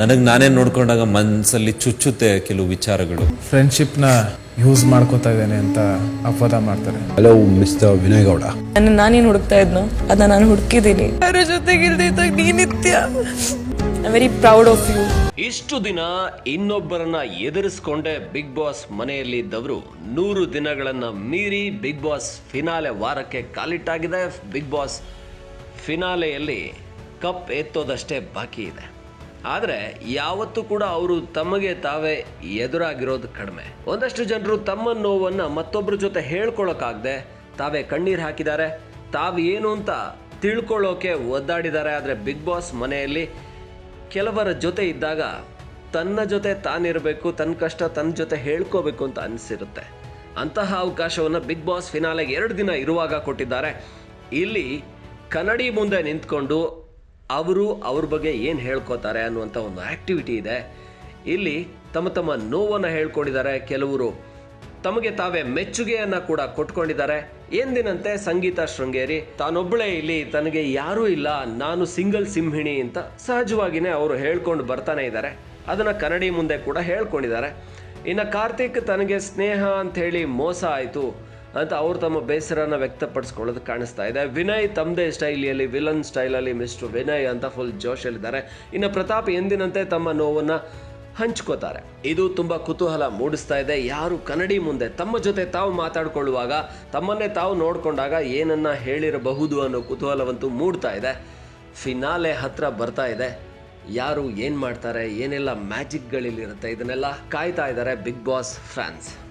ನನಗೆ ನಾನೇ ನೋಡ್ಕೊಂಡಾಗ ಮನಸ್ಸಲ್ಲಿ ಚುಚ್ಚುತ್ತೆ ಕೆಲವು ವಿಚಾರಗಳು. ಫ್ರೆಂಡ್ಶಿಪ್ನ ಯೂಸ್ ಮಾಡ್ಕೋತಾ ಇದ್ದೇನೆ ಅಂತ ಅಪವಾದ ಮಾಡ್ತಾರೆ. ಹಲೋ ಮಿಸ್ಟರ್ ವಿನಯ್ ಗೌಡ ನನ್ನ ನಾನೇನು ಹುಡುಕ್ತಾ ಇದ್ನೋ ಅದನ್ನ ನಾನು ಹುಡುಕಿದ್ದೀನಿ. ಯಾರ ಜೊತೆಗಿಲ್ದಿದ್ದಾಗ ನೀನಿತ್ಯ I very proud of you ಇಷ್ಟು ದಿನ ಇನ್ನೊಬ್ಬರನ್ನ ಎದುರಿಸ್ಕೊಂಡೆ ಬಿಗ್ ಬಾಸ್ ಮನೆಯಲ್ಲಿ ಇದ್ದವರು ನೂರು ದಿನಗಳನ್ನ ಮೀರಿ ಬಿಗ್ ಬಾಸ್ ಫಿನಾಲೆ ವಾರಕ್ಕೆ ಕಾಲಿಟ್ಟಾಗಿದೆ. ಬಿಗ್ ಬಾಸ್ ಫಿನಾಲೆಯಲ್ಲಿ ಕಪ್ ಎತ್ತೋದಷ್ಟೇ ಬಾಕಿ ಇದೆ. ಆದರೆ ಯಾವತ್ತೂ ಕೂಡ ಅವರು ತಮಗೆ ತಾವೇ ಎದುರಾಗಿರೋದು ಕಡಿಮೆ. ಒಂದಷ್ಟು ಜನರು ತಮ್ಮ ನೋವನ್ನು ಮತ್ತೊಬ್ಬರ ಜೊತೆ ಹೇಳ್ಕೊಳ್ಳೋಕ್ಕಾಗದೆ ತಾವೇ ಕಣ್ಣೀರು ಹಾಕಿದ್ದಾರೆ. ತಾವೇನು ಅಂತ ತಿಳ್ಕೊಳ್ಳೋಕೆ ಒದ್ದಾಡಿದ್ದಾರೆ. ಆದರೆ ಬಿಗ್ ಬಾಸ್ ಮನೆಯಲ್ಲಿ ಕೆಲವರ ಜೊತೆ ಇದ್ದಾಗ ತನ್ನ ಜೊತೆ ತಾನಿರಬೇಕು ತನ್ನ ಕಷ್ಟ ತನ್ನ ಜೊತೆ ಹೇಳ್ಕೋಬೇಕು ಅಂತ ಅನಿಸಿರುತ್ತೆ. ಅಂತಹ ಅವಕಾಶವನ್ನು ಬಿಗ್ ಬಾಸ್ ಫಿನಾಲೆಗೆ ಎರಡು ದಿನ ಇರುವಾಗ ಕೊಟ್ಟಿದ್ದಾರೆ. ಇಲ್ಲಿ ಕನ್ನಡಿ ಮುಂದೆ ನಿಂತ್ಕೊಂಡು ಅವರು ಅವ್ರ ಬಗ್ಗೆ ಏನು ಹೇಳ್ಕೋತಾರೆ ಅನ್ನುವಂಥ ಒಂದು ಆ್ಯಕ್ಟಿವಿಟಿ ಇದೆ. ಇಲ್ಲಿ ತಮ್ಮ ತಮ್ಮ ನೋವನ್ನು ಹೇಳ್ಕೊಂಡಿದ್ದಾರೆ. ಕೆಲವರು ತಮಗೆ ತಾವೇ ಮೆಚ್ಚುಗೆಯನ್ನು ಕೂಡ ಕೊಟ್ಕೊಂಡಿದ್ದಾರೆ. ಎಂದಿನಂತೆ ಸಂಗೀತ ಶೃಂಗೇರಿ, ತಾನೊಬ್ಬಳೇ ಇಲ್ಲಿ, ತನಗೆ ಯಾರೂ ಇಲ್ಲ, ನಾನು ಸಿಂಗಲ್ ಸಿಂಹಿಣಿ ಅಂತ ಸಹಜವಾಗಿಯೇ ಅವರು ಹೇಳ್ಕೊಂಡು ಬರ್ತಾನೆ ಇದ್ದಾರೆ. ಅದನ್ನು ಕನ್ನಡಿ ಮುಂದೆ ಕೂಡ ಹೇಳ್ಕೊಂಡಿದ್ದಾರೆ. ಇನ್ನು ಕಾರ್ತಿಕ್ ತನಗೆ ಸ್ನೇಹ ಅಂತ ಹೇಳಿ ಮೋಸ ಆಯಿತು. ಅಂತ ಅವರು ತಮ್ಮ ಬೇಸರನ ವ್ಯಕ್ತಪಡಿಸ್ಕೊಳ್ಳೋದು ಕಾಣಿಸ್ತಾ ಇದೆ. ವಿನಯ್ ತಮ್ಮದೇ ಸ್ಟೈಲಿಯಲ್ಲಿ, ವಿಲನ್ ಸ್ಟೈಲಲ್ಲಿ ಮಿಸ್ಟರ್ ವಿನಯ್ ಅಂತ ಫುಲ್ ಜೋಶಲ್ಲಿದ್ದಾರೆ ಇನ್ನು ಪ್ರತಾಪ್ ಎಂದಿನಂತೆ ತಮ್ಮ ನೋವನ್ನು ಹಂಚ್ಕೋತಾರೆ. ಇದು ತುಂಬ ಕುತೂಹಲ ಮೂಡಿಸ್ತಾ ಇದೆ. ಯಾರು ಕನ್ನಡಿ ಮುಂದೆ, ತಮ್ಮ ಜೊತೆ ತಾವು ಮಾತಾಡಿಕೊಳ್ಳುವಾಗ, ತಮ್ಮನ್ನೇ ತಾವು ನೋಡಿಕೊಂಡಾಗ ಏನನ್ನ ಹೇಳಿರಬಹುದು ಅನ್ನೋ ಕುತೂಹಲವಂತೂ ಮೂಡ್ತಾ ಇದೆ. ಫಿನಾಲೆ ಹತ್ರ ಬರ್ತಾ ಇದೆ. ಯಾರು ಏನು ಮಾಡ್ತಾರೆ, ಏನೆಲ್ಲ ಮ್ಯಾಜಿಕ್ಗಳಿಲ್ಲಿರುತ್ತೆ, ಇದನ್ನೆಲ್ಲ ಕಾಯ್ತಾ ಇದ್ದಾರೆ ಬಿಗ್ ಬಾಸ್ ಫ್ಯಾನ್ಸ್.